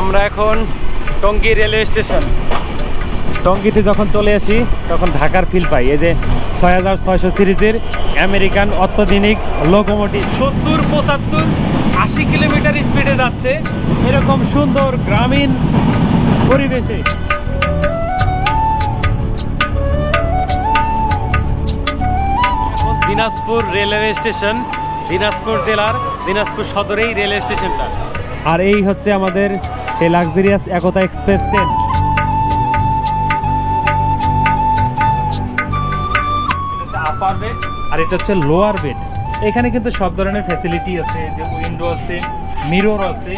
আমরা এখন Tongi railway station. টঙ্গিতে যখন চলে আসি, তখন ঢাকার ফিল পাই। এই যে ছয় হাজার ছয়শো সিরিজের আমেরিকান অত্যাধুনিক লোকোমোটিভ সত্তর, পঁচাত্তর, আশি কিলোমিটার স্পিডে যাচ্ছে এরকম সুন্দর গ্রামীণ পরিবেশে। দিনাজপুর রেলওয়ে স্টেশন, দিনাজপুর জেলার দিনাজপুর সদরেই রেলওয়ে স্টেশনটা। আর এই হচ্ছে আমাদের সেই luxurious Ekota express train upper bed আর এটা হচ্ছে লোয়ার বেড এখানে কিন্তু সব ধরনের ফ্যাসিলিটি আছে যে উইন্ডো আছে মিরর আছে।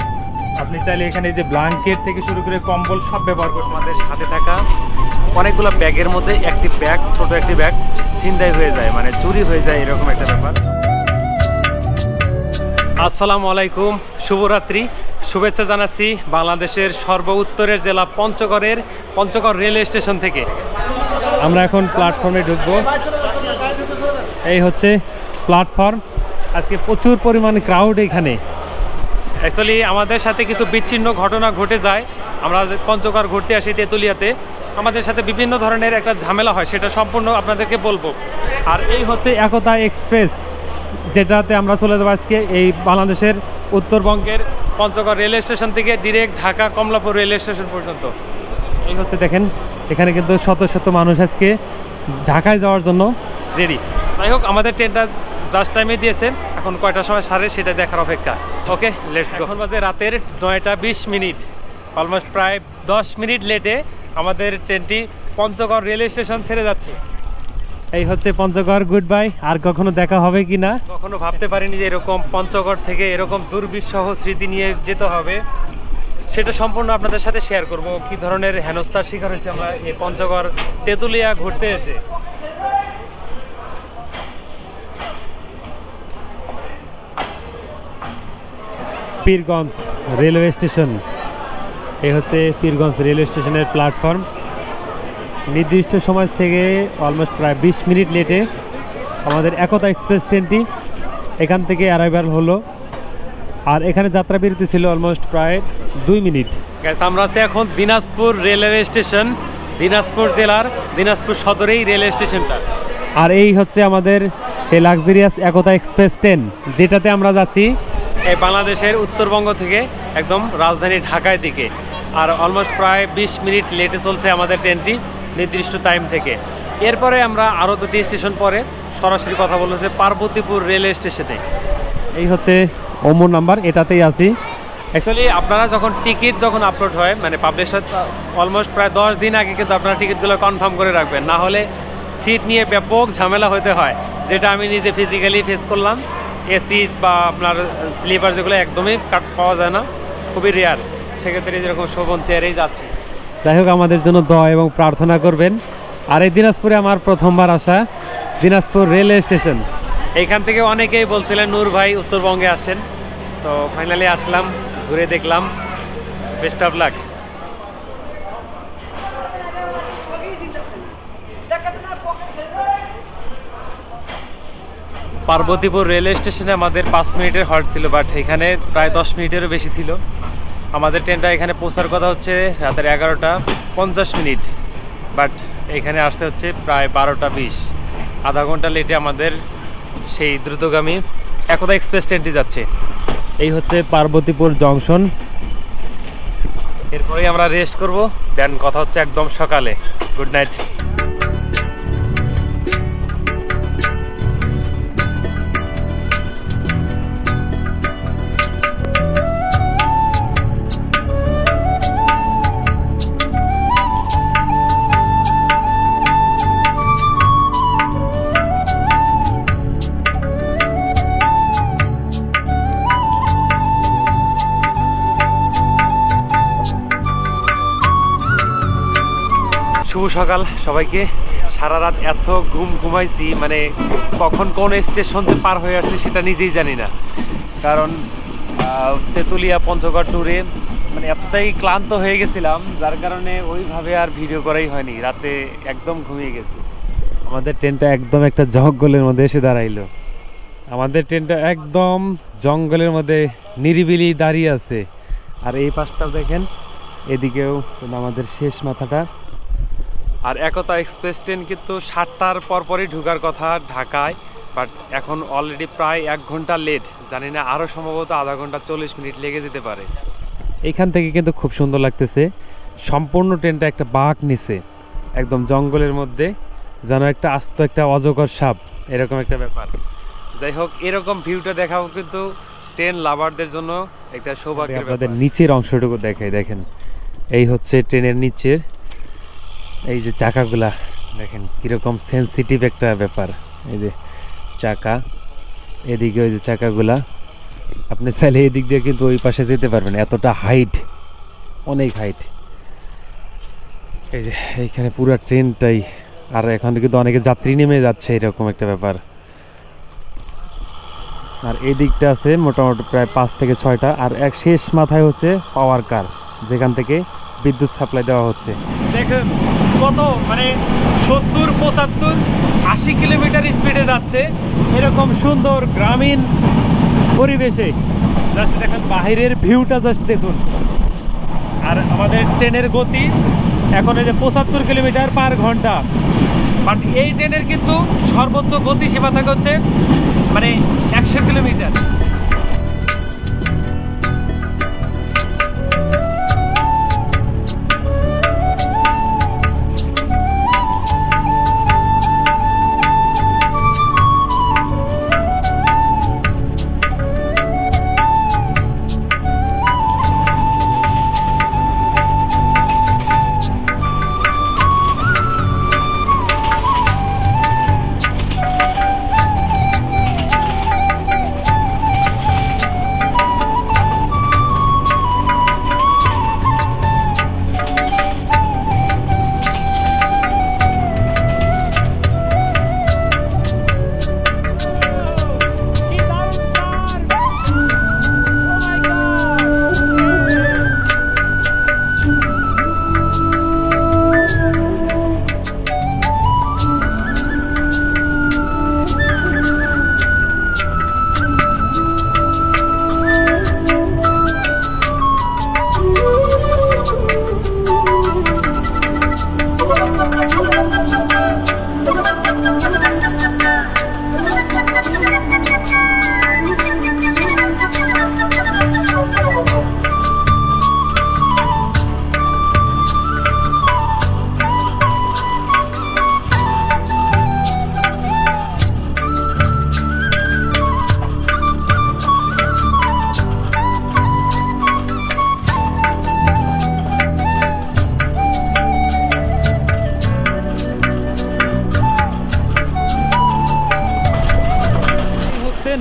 আপনি চাইলে এখানে যে ব্ল্যাঙ্কেট থেকে শুরু করে কম্বল সব ব্যবহার করতে আমাদের সাথে থাকা। অনেকগুলো ব্যাগের মধ্যে একটি ব্যাগ ছোট একটি ব্যাগ ছিনতাই হয়ে যায় মানে চুরি হয়ে যায়, এরকম একটা ব্যাপার। আসসালামু আলাইকুম, শুভরাত্রি। শুভেচ্ছা জানাচ্ছি বাংলাদেশের সর্ব উত্তরের জেলা পঞ্চগড়ের পঞ্চগড় রেলওয়ে স্টেশন থেকে। আমরা এখন প্ল্যাটফর্মে ঢুকবো। এই হচ্ছে প্ল্যাটফর্ম আজকে প্রচুর পরিমাণ ক্রাউড এখানে। অ্যাকচুয়ালি আমাদের সাথে কিছু বিচ্ছিন্ন ঘটনা ঘটে যায়। আমরা পঞ্চগড় ঘুরতে আসি তেঁতুলিয়াতে। আমাদের সাথে বিভিন্ন ধরনের একটা ঝামেলা হয়, সেটা সম্পূর্ণ আপনাদেরকে বলব। আর এই হচ্ছে একতা এক্সপ্রেস। যেটাতে আমরা চলে যাব আজকে এই বাংলাদেশের উত্তরবঙ্গের পঞ্চগড় রেলওয়ে স্টেশন থেকে direct Dhaka Kamalapur railway station পর্যন্ত। এই হচ্ছে দেখেন, এখানে কিন্তু শত শত মানুষ আজকে ঢাকায় যাওয়ার জন্য রেডি। যাই হোক, আমাদের ট্রেনটা জাস্ট টাইমে দিয়েছে, এখন কয়টার সময় সারে সেটা দেখার অপেক্ষা। ওকে লেটস এখন বাজে রাতের নয়টা বিশ মিনিট। অলমোস্ট প্রায় দশ মিনিট লেটে আমাদের ট্রেনটি পঞ্চগড় রেলওয়ে স্টেশন ছেড়ে যাচ্ছে। এই হচ্ছে পঞ্চগড় গুড বাই আর কখনো দেখা হবে কি না? কখনো ভাবতে পারিনি যে এরকম পঞ্চগড় থেকে এরকম দুর্বিষহ স্মৃতি নিয়ে যেতে হবে। সেটা সম্পূর্ণ আপনাদের সাথে শেয়ার করব। কি ধরনের হেনস্থার শিকার হয়েছে আমরা এই পঞ্চগড় তেঁতুলিয়া ঘুরতে এসে? Pirganj railway station. এই হচ্ছে পীরগঞ্জ রেলওয়ে স্টেশনের প্ল্যাটফর্ম নির্দিষ্ট সময় থেকে অলমোস্ট প্রায় বিশ মিনিট লেটে আমাদের একতা এক্সপ্রেস ট্রেনটি এখান থেকে অ্যারাইভাল হলো। আর এখানে যাত্রা বিরতি ছিল অলমোস্ট প্রায় দুই মিনিট। আমরা আছি এখন দিনাজপুর রেলওয়ে স্টেশন দিনাজপুর জেলার দিনাজপুর সদরেই রেলওয়ে স্টেশনটা। আর এই হচ্ছে আমাদের সেই লাক্সারিয়াস একতা এক্সপ্রেস ট্রেন যেটাতে আমরা যাচ্ছি এই বাংলাদেশের উত্তরবঙ্গ থেকে একদম রাজধানী ঢাকায় দিকে। আর অলমোস্ট প্রায় বিশ মিনিট লেটে চলছে আমাদের ট্রেনটি নির্দিষ্ট টাইম থেকে। এরপরে আমরা আরও দুটি স্টেশন পরে সরাসরি কথা বলেছে পার্বতীপুর রেলওয়ে স্টেশনে এই হচ্ছে ওমর নাম্বার এটাতেই আছি। অ্যাকচুয়ালি আপনারা যখন টিকিট যখন আপলোড হয় মানে পাবলিশ হয় অলমোস্ট প্রায় দশ দিন আগে কিন্তু আপনারা টিকিটগুলো কনফার্ম করে রাখবেন। না হলে সিট নিয়ে ব্যাপক ঝামেলা হতে হয় যেটা আমি নিজে ফিজিক্যালি ফেস করলাম। এ সিট বা আপনার স্লিপার যেগুলো একদমই কাট পাওয়া যায় না। খুবই রেয়ার সেক্ষেত্রে যেরকম শোভন চেয়ারেই যাচ্ছি। যাই হোক, আমাদের জন্য দোয়া এবং প্রার্থনা করবেন। আর এই দিনাজপুরে আমার প্রথমবার আসা দিনাজপুর রেলওয়ে স্টেশন। এইখান থেকে অনেকেই বলছিলেন, নূর ভাই উত্তরবঙ্গে আসছেন। তো ফাইনালি আসলাম, ঘুরে দেখলাম। Best of luck Parbatipur railway স্টেশনে আমাদের পাঁচ মিনিটের হল্ট ছিল, বাট এখানে প্রায় দশ মিনিটেরও বেশি ছিল। আমাদের ট্রেনটা এখানে পৌঁছার কথা হচ্ছে রাতের এগারোটা পঞ্চাশ মিনিট বাট এখানে আসছে হচ্ছে প্রায় বারোটা বিশ। আধা ঘণ্টা লেটে আমাদের সেই দ্রুতগামী একতা এক্সপ্রেস ট্রেনটি যাচ্ছে। এই হচ্ছে পার্বতীপুর জংশন। এরপরেই আমরা রেস্ট করব, দেন কথা হচ্ছে একদম সকালে। Good night. সকাল। সবাইকে সারা রাত এত ঘুম ঘুমাইছি মানে কখন কোন স্টেশন যে পার হয়ে আসছে সেটা নিজেই জানি না। কারণ তেঁতুলিয়া পঞ্চগড় ট্যুরে মানে এতটাই ক্লান্ত হয়ে গেছিলাম, যার কারণে ওইভাবে আর ভিডিও করাই হয়নি। রাতে একদম ঘুমিয়ে গেছি। আমাদের ট্রেনটা একদম একটা জঙ্গলের মধ্যে এসে দাঁড়াইলো। আমাদের ট্রেনটা একদম জঙ্গলের মধ্যে নিরিবিলি দাঁড়িয়ে আছে। আর এই পাশটাও দেখেন, এদিকেও আমাদের শেষ মাথাটা। আর একতা এক্সপ্রেস ট্রেন কিন্তু সাতটার পরপরই ঢুকার কথা ঢাকায় বাট এখন অলরেডি প্রায় এক ঘণ্টা লেট জানি না আরও সম্ভবত আধা ঘণ্টা চল্লিশ মিনিট লেগে যেতে পারে। এখান থেকে কিন্তু খুব সুন্দর লাগতেছে। সম্পূর্ণ ট্রেনটা একটা বাঘ নিছে একদম জঙ্গলের মধ্যে। যেন একটা আস্ত একটা অজগর সাপ এরকম একটা ব্যাপার। যাই হোক এরকম ভিউটা দেখাও কিন্তু ট্রেন লাভারদের জন্য একটা আমি সৌভাগ্যের আপনাদের নিচের অংশটুকু দেখাই দেখেন। এই হচ্ছে ট্রেনের নিচের এই যে চাকাগুলা, দেখেন কীরকম সেন্সিটিভ একটা ব্যাপার। এই যে চাকা, এদিকে ওই যে চাকাগুলা, আপনি চাইলে এদিক দিয়ে কিন্তু ওই পাশে যেতে পারবেন, এতটা হাইট অনেক হাইট এই যে এইখানে পুরো ট্রেনটাই, আর এখন কিন্তু অনেকে যাত্রী নেমে যাচ্ছে, এরকম একটা ব্যাপার। আর এই দিকটা আছে মোটামুটি প্রায় পাঁচ থেকে ছয়টা, আর এক শেষ মাথায় হচ্ছে পাওয়ার কার যেখান থেকে বিদ্যুৎ সাপ্লাই দেওয়া হচ্ছে। দেখেন, কত মানে সত্তর, পঁচাত্তর, আশি কিলোমিটার স্পিডে যাচ্ছে এরকম সুন্দর গ্রামীণ পরিবেশে। জাস্ট দেখেন, বাহিরের ভিউটা জাস্ট দেখুন। আর আমাদের ট্রেনের গতি এখন এই যে পঁচাত্তর কিলোমিটার পার ঘণ্টা। বাট এই ট্রেনের কিন্তু সর্বোচ্চ গতি সীমা থাকে হচ্ছে মানে একশো kilometre.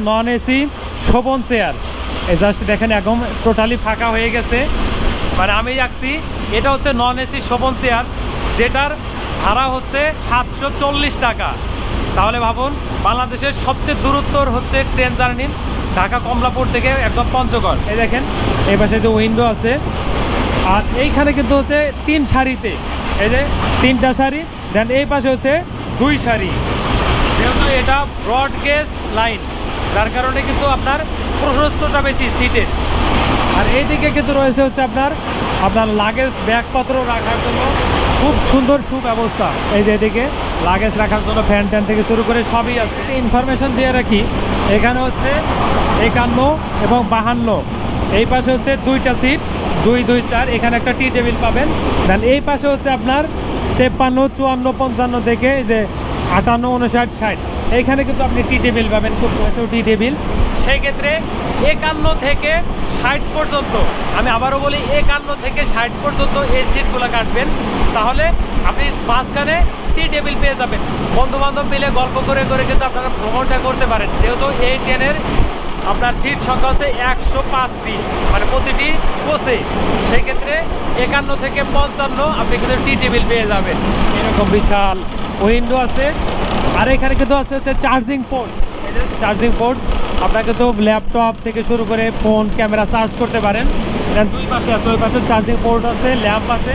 Non AC, Shovan chair. এই জাস্ট দেখেন একদম টোটালি ফাঁকা হয়ে গেছে। মানে আমি রাখছি, এটা হচ্ছে নন এসি, শোভন চেয়ার, যেটার ভাড়া হচ্ছে সাতশো চল্লিশ টাকা। তাহলে ভাবুন, বাংলাদেশের সবচেয়ে দূরত্বর হচ্ছে ট্রেন জার্নি ঢাকা কমলাপুর থেকে একদম পঞ্চগড়। এই দেখেন, এই পাশে যে উইন্ডো আছে, আর এইখানে কিন্তু হচ্ছে তিন শাড়িতে এই যে তিনটা শাড়ি দেন এই পাশে হচ্ছে দুই শাড়ি যেহেতু এটা ব্রডগেজ লাইন যার কারণে কিন্তু আপনার প্রশস্তটা বেশি সিটের আর এইদিকে কিন্তু রয়েছে হচ্ছে আপনার আপনার লাগেজ ব্যাগপত্র রাখার জন্য খুব সুন্দর সুব্যবস্থা। এই যে এদিকে লাগেজ রাখার জন্য ফ্যান ট্যান থেকে শুরু করে সবই আছে। ইনফরমেশন দিয়ে রাখি, এখানে হচ্ছে একান্ন এবং বাহান্ন। এই পাশে হচ্ছে দুইটা সিট দুই দুই, চার, এখানে একটা টি টেবিল পাবেন। দেন এই পাশে হচ্ছে আপনার তেপ্পান্ন, চুয়ান্ন, পঞ্চান্ন থেকে যে আটান্ন উনষাট ষাট। এইখানে কিন্তু আপনি টি টেবিল পাবেন, খুব সহজে টি টেবিল। সেই ক্ষেত্রে একান্ন থেকে ষাট পর্যন্ত, আমি আবারও বলি একান্ন থেকে ষাট পর্যন্ত এই সিটগুলো কাটবেন। তাহলে আপনি মাঝখানে টি টেবিল পেয়ে যাবেন। বন্ধু বান্ধব মিলে গল্প করে করে কিন্তু আপনারা ভ্রমণটা করতে পারেন। যেহেতু এই ট্রেনের আপনার সিট সংখ্যা হচ্ছে একশো পাঁচটি মানে প্রতিটি কোচে সেই ক্ষেত্রে একান্ন থেকে পঞ্চান্ন আপনি কিন্তু টি টেবিল পেয়ে যাবেন। এরকম বিশাল উইন্ডো আছে। আর এখানে কিন্তু আছে হচ্ছে চার্জিং পোর্ট। চার্জিং পোর্ট আপনাকে তো ল্যাপটপ থেকে শুরু করে ফোন, ক্যামেরা চার্জ করতে পারেন। দুই পাশে আছে, ওই পাশে চার্জিং পোর্ট আছে, ল্যাম্প আছে।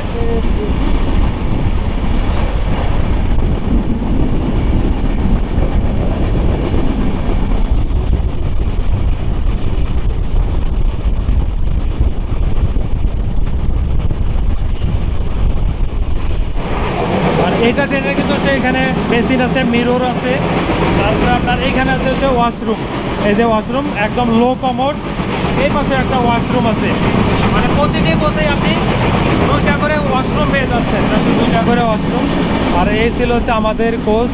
এইটা ট্রেনের কিন্তু হচ্ছে এখানে বেসিন আছে মিরর আছে। তারপরে আপনার এখানে আছে হচ্ছে ওয়াশরুম এই যে ওয়াশরুম একদম লো কমোড এই পাশে একটা ওয়াশরুম আছে। মানে প্রতিটি কোচেই আপনি দুইটা করে ওয়াশরুম পেয়ে যাচ্ছেন। দুইটা করে ওয়াশরুম আর এই ছিল হচ্ছে আমাদের কোচ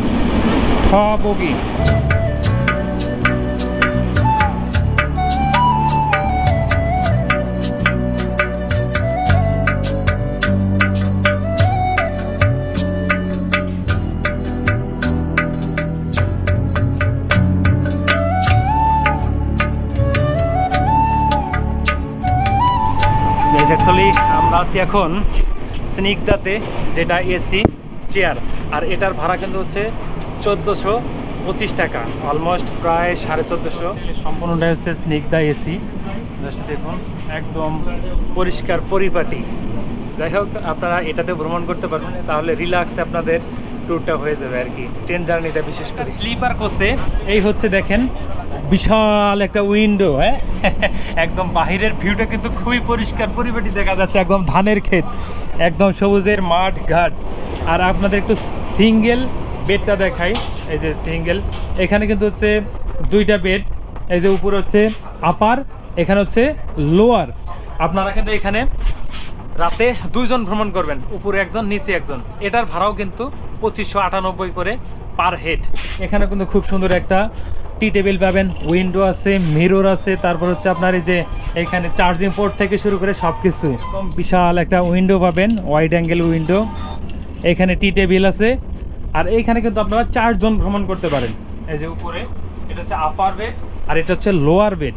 বগি। অ্যাকচুয়ালি আমরা আছি এখন স্নিগ্ধাতে, যেটা এসি চেয়ার আর এটার ভাড়া কিন্তু হচ্ছে চোদ্দোশো পঁচিশ টাকা অলমোস্ট প্রায় সাড়ে চোদ্দোশো। সম্পূর্ণটা হচ্ছে স্নিগ্ধা এসি জাস্ট দেখুন, একদম পরিষ্কার পরিপাটি। যাই হোক, আপনারা এটাতে ভ্রমণ করতে পারবেন, তাহলে রিল্যাক্সে আপনাদের ট্যুরটা হয়ে যাবে আর কি। ট্রেন জার্নিটা বিশেষ করে। স্লিপার কোচে এই হচ্ছে দেখেন, বিশাল একটা উইন্ডো হ্যাঁ? একদম বাহিরের ভিউটা কিন্তু খুবই পরিষ্কার পরিপাটি দেখা যাচ্ছে, একদম ধানের ক্ষেত, একদম সবুজের মাঠ ঘাট। আর আপনাদের একটু সিঙ্গেল বেডটা দেখাই। এই যে সিঙ্গেল এখানে কিন্তু হচ্ছে দুইটা বেড এই যে উপর হচ্ছে আপার এখানে হচ্ছে লোয়ার আপনারা কিন্তু এখানে রাতে দুইজন ভ্রমণ করবেন, উপরে একজন, নিচে একজন। এটার ভাড়াও কিন্তু পঁচিশশো আটানব্বই করে পার হেড এখানে কিন্তু খুব সুন্দর একটা টি টেবিল পাবেন উইন্ডো আছে মিরর আছে, তারপর হচ্ছে আপনার এই যে এখানে চার্জিং পোর্ট থেকে শুরু করে সব কিছু বিশাল একটা উইন্ডো পাবেন ওয়াইড অ্যাঙ্গেল উইন্ডো এখানে টি টেবিল আছে, আর এইখানে কিন্তু আপনারা চারজন ভ্রমণ করতে পারেন। এই যে উপরে, এটা হচ্ছে আপার বেড আর এটা হচ্ছে লোয়ার বেড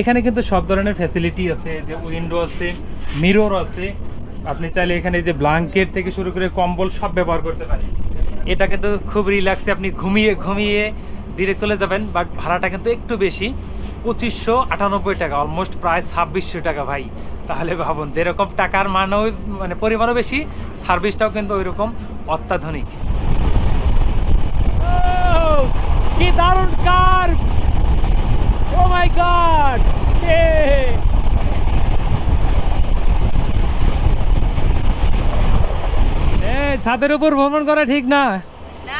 এখানে কিন্তু সব ধরনের ফ্যাসিলিটি আছে, যে উইন্ডো আছে মিরর আছে। আপনি চাইলে এখানে যে ব্ল্যাঙ্কেট থেকে শুরু করে কম্বল সব ব্যবহার করতে পারেন। এটা কিন্তু খুব রিল্যাক্সে আপনি ঘুমিয়ে ঘুমিয়ে ডিরেক্ট চলে যাবেন বাট ভাড়াটা কিন্তু একটু বেশি। পঁচিশশো আটানব্বই টাকা অলমোস্ট প্রায় ছাব্বিশশো টাকা ভাই। তাহলে ভাবুন, যেরকম টাকার মানও মানে পরিমাণও বেশি, সার্ভিসটাও কিন্তু ওই রকম অত্যাধুনিক কি দারুণ কার! ও মাই গড ছাদের উপর ভ্রমণ করা ঠিক না। না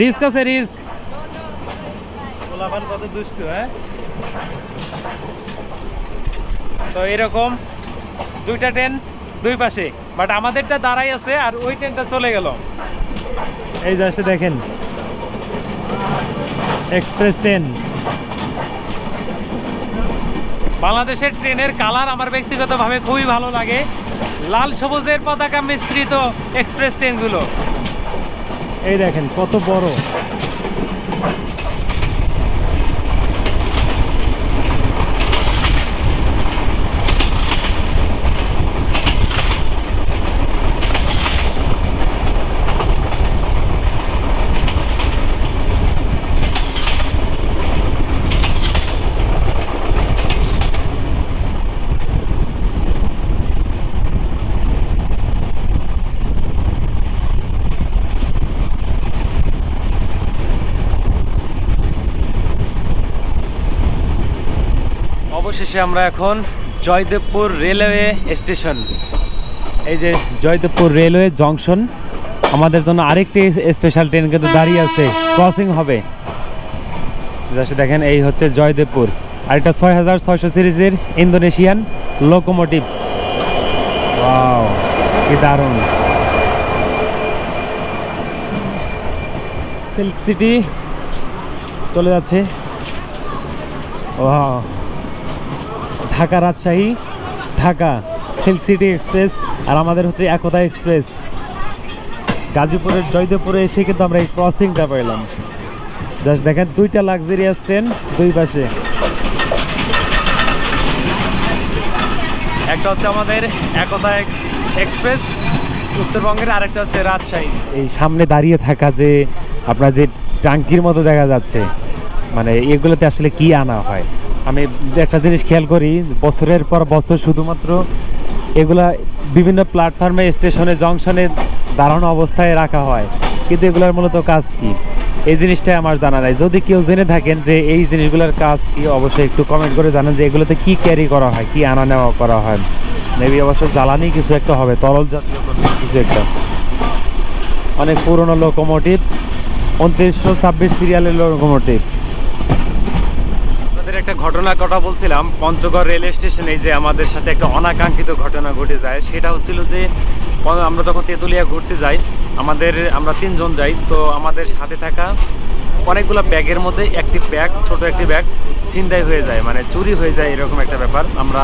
রিস্ক আছে রিস্ক। গোলাপান কত দুষ্টু হ্যাঁ? তো এরকম দুইটা ট্রেন দুই পাশে বাট আমাদেরটা দাঁড়াই আছে আর ওই ট্রেনটা চলে গেল। এই জাস্ট দেখেন। Express train. বাংলাদেশের ট্রেনের কালার আমার ব্যক্তিগতভাবে খুবই ভালো লাগে। লাল সবুজের পতাকা মিশ্রিত এক্সপ্রেস ট্রেনগুলো। এই দেখেন কত বড়। আমরা এখন জয়দেবপুর রেলওয়ে স্টেশন। এই যে জয়দেবপুর রেলওয়ে জংশন, আমাদের জন্য আরেকটি স্পেশাল ট্রেন কিন্তু দাঁড়িয়ে আছে। ক্রসিং হবে। দেখেন, এই হচ্ছে জয়দেবপুর। আর এটা ছয় হাজার ছয়শো সিরিজের ইন্দোনেশিয়ান লোকোমোটিভ। কি দারুণ। সিল্ক সিটি চলে যাচ্ছে। Wow Dhaka Rajshahi Dhaka silk city express আর আমাদের হচ্ছে একতা এক্সপ্রেস। গাজীপুরের জয়দেবপুরে এসে কিন্তু আমরা এই ক্রসিংটা পেলাম জাস্ট দেখেন দুইটা লাক্সারিয়াস ট্রেন দুই পাশে। একটা হচ্ছে আমাদের একতা এক্সপ্রেস উত্তরবঙ্গের আরেকটা হচ্ছে রাজশাহী। এই সামনে দাঁড়িয়ে থাকা যে আপনার যে টাঙ্কির মতো দেখা যাচ্ছে মানে এগুলোতে আসলে কি আনা হয়? আমি একটা জিনিস খেয়াল করি, বছরের পর বছর শুধুমাত্র এগুলা বিভিন্ন প্ল্যাটফর্মে স্টেশনে জংশনে দাঁড়ানো অবস্থায় রাখা হয়। কিন্তু এগুলোর মূলত কাজ কি? এই জিনিসটাই আমার জানা নাই। যদি কেউ জেনে থাকেন যে এই জিনিসগুলোর কাজ কি, অবশ্যই একটু কমেন্ট করে জানান যে এগুলোতে কি ক্যারি করা হয়, কি আনা নেওয়া করা হয়। মেবি অবশ্য জ্বালানি কিছু একটা হবে, তরল জাতীয় কিছু একটা। অনেক পুরনো লোকোমোটিভ উনত্রিশশো ছাব্বিশ সিরিয়ালের লোকোমোটিভ একটা ঘটনার কথা বলছিলাম। পঞ্চগড় রেল স্টেশনে যে আমাদের সাথে একটা অনাকাঙ্ক্ষিত ঘটনা ঘটে যায়, সেটা হচ্ছিল যে আমরা যখন তেঁতুলিয়া ঘুরতে যাই, আমাদের, আমরা তিনজন যাই, তো আমাদের সাথে থাকা অনেকগুলো ব্যাগের মধ্যে একটি ব্যাগ, ছোট একটি ব্যাগ ছিনতাই হয়ে যায় মানে চুরি হয়ে যায় এরকম একটা ব্যাপার। আমরা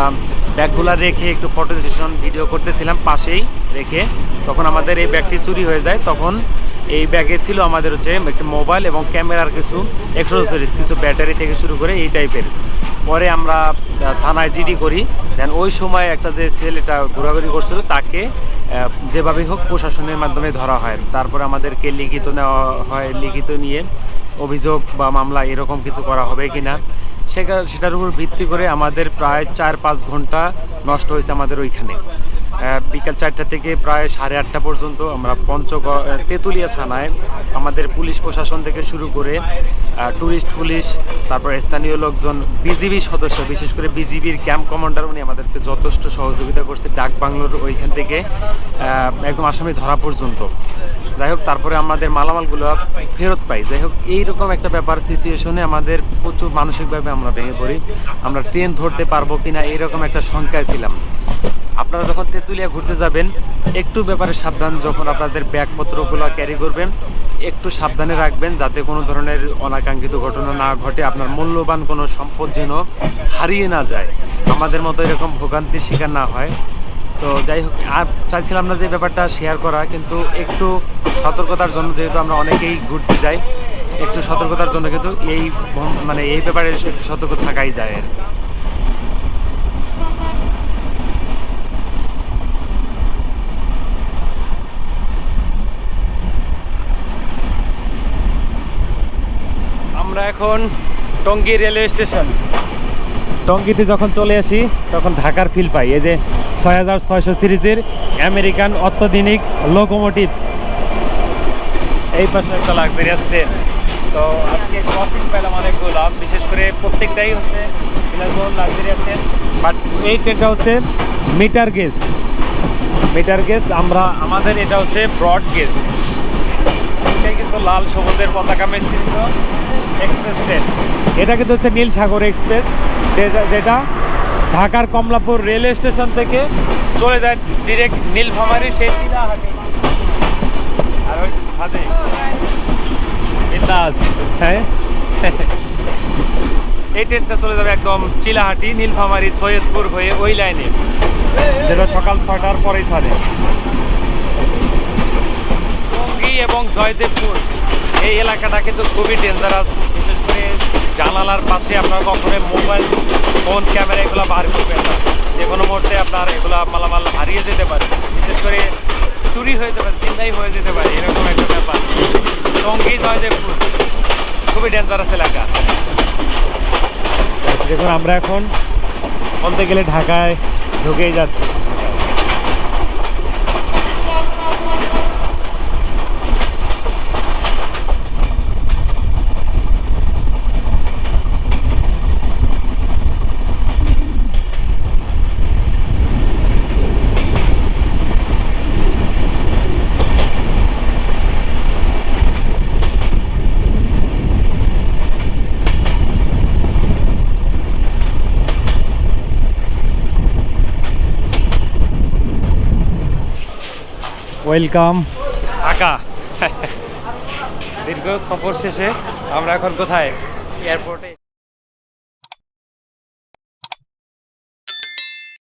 ব্যাগগুলো রেখে একটু ফটো সেশন ভিডিও করতেছিলাম পাশেই রেখে। তখন আমাদের এই ব্যাগটি চুরি হয়ে যায়, তখন এই ব্যাগে ছিল আমাদের হচ্ছে একটি মোবাইল এবং ক্যামেরার কিছু এক্সেসরিজ কিছু ব্যাটারি থেকে শুরু করে এই টাইপের পরে আমরা থানায় জিডি করি। দেন ওই সময় একটা যে ছেলেটা ঘোরাঘুরি করছিল তাকে আহ, যেভাবেই হোক প্রশাসনের মাধ্যমে ধরা হয়। তারপর আমাদেরকে লিখিত নেওয়া হয় লিখিত নিয়ে অভিযোগ বা মামলা এরকম কিছু করা হবে কি না সেটা সেটার উপর ভিত্তি করে আমাদের প্রায় চার পাঁচ ঘণ্টা নষ্ট হয়েছে আমাদের ওইখানে। বিকাল চারটা থেকে প্রায় সাড়ে আটটা পর্যন্ত আমরা পঞ্চগড় তেঁতুলিয়া থানায় আমাদের পুলিশ প্রশাসন থেকে শুরু করে ট্যুরিস্ট পুলিশ, তারপর স্থানীয় লোকজন বিজিবি সদস্য, বিশেষ করে বিজিবির ক্যাম্প কমান্ডার, উনি আমাদেরকে যথেষ্ট সহযোগিতা করছে ডাক বাংলোর ওইখান থেকে একদম আসামি ধরা পর্যন্ত। যাই হোক, তারপরে আমাদের মালামালগুলো ফেরত পাই। যাই হোক, এইরকম একটা ব্যাপার সিচুয়েশনে আমাদের প্রচুর মানসিকভাবে আমরা ভেঙে পড়ি। আমরা ট্রেন ধরতে পারব কিনা, এইরকম একটা শঙ্কায় ছিলাম। আপনারা যখন তেঁতুলিয়া ঘুরতে যাবেন, একটু ব্যাপারে সাবধান যখন আপনাদের ব্যাগপত্রগুলো ক্যারি করবেন, একটু সাবধানে রাখবেন যাতে কোনো ধরনের অনাকাঙ্ক্ষিত ঘটনা না ঘটে, আপনার মূল্যবান কোনো সম্পদ যেন হারিয়ে না যায়। আমাদের মতো এরকম ভোগান্তির শিকার না হয়। তো যাই হোক, আর চাইছিলাম না যে ব্যাপারটা শেয়ার করা, কিন্তু একটু সতর্কতার জন্য যেহেতু আমরা অনেকেই ঘুরতে যাই, একটু সতর্কতার জন্য কিন্তু এই মানে এই ব্যাপারে একটু সতর্ক থাকাই যায় আর এখন টঙ্গী রেলওয়ে স্টেশন। টঙ্গিতে যখন চলে আসি, তখন ঢাকার ফিল পাই। এই যে ছয় হাজার ছয়শো সিরিজের আমেরিকান অত্যাধুনিক লোকোমোটিভ এই পাশে একটা লাক্সারিয়াস ট্রেন তো আজকে ক্রসিং পেলাম অনেকগুলো। বিশেষ করে প্রত্যেকটাই হচ্ছে লাক্সারিয়াস ট্রেন বাট এই ট্রেনটা হচ্ছে মিটার গেজ মিটার গেজ আমরা, আমাদের এটা হচ্ছে ব্রড গেজ এটাই কিন্তু লাল সবুজের পতাকা মিশ্রিত এক্সপ্রেস ট্রেন। এটা কিন্তু হচ্ছে নীল সাগর এক্সপ্রেস, যেটা- ঢাকার কমলাপুর রেলওয়ে স্টেশন থেকে চলে যায় ডিরেক্ট নীলফামারি, সেই চিলাহাটি আর ওই ছাদে বিন্দাস। হ্যাঁ? এই ট্রেনটা চলে যাবে একদম চিলাহাটি নীলফামারি, সৈয়দপুর হয়ে ওই লাইনে, যেটা সকাল ছটার পরেই ছাড়ে। টঙ্গী এবং জয়দেবপুর। এই এলাকাটা কিন্তু খুবই ডেঞ্জারাস বিশেষ করে জানালার পাশে আপনার কখনোই মোবাইল ফোন ক্যামেরা এগুলো বার করবেন না। যে কোনো মুহূর্তে আপনার এগুলো মালামাল হারিয়ে যেতে পারে। বিশেষ করে চুরি হয়ে যেতে পারে চিন্তাই হয়ে যেতে পারে, এরকম একটা ব্যাপার। টঙ্গী, জয়দেবপুর, খুবই ডেঞ্জারাস এলাকা। দেখুন, আমরা এখন বলতে গেলে ঢাকায় ঢুকেই যাচ্ছি। ওয়েলকাম আকা। দীর্ঘ সফর শেষে আমরা এখন কোথায়? এয়ারপোর্টে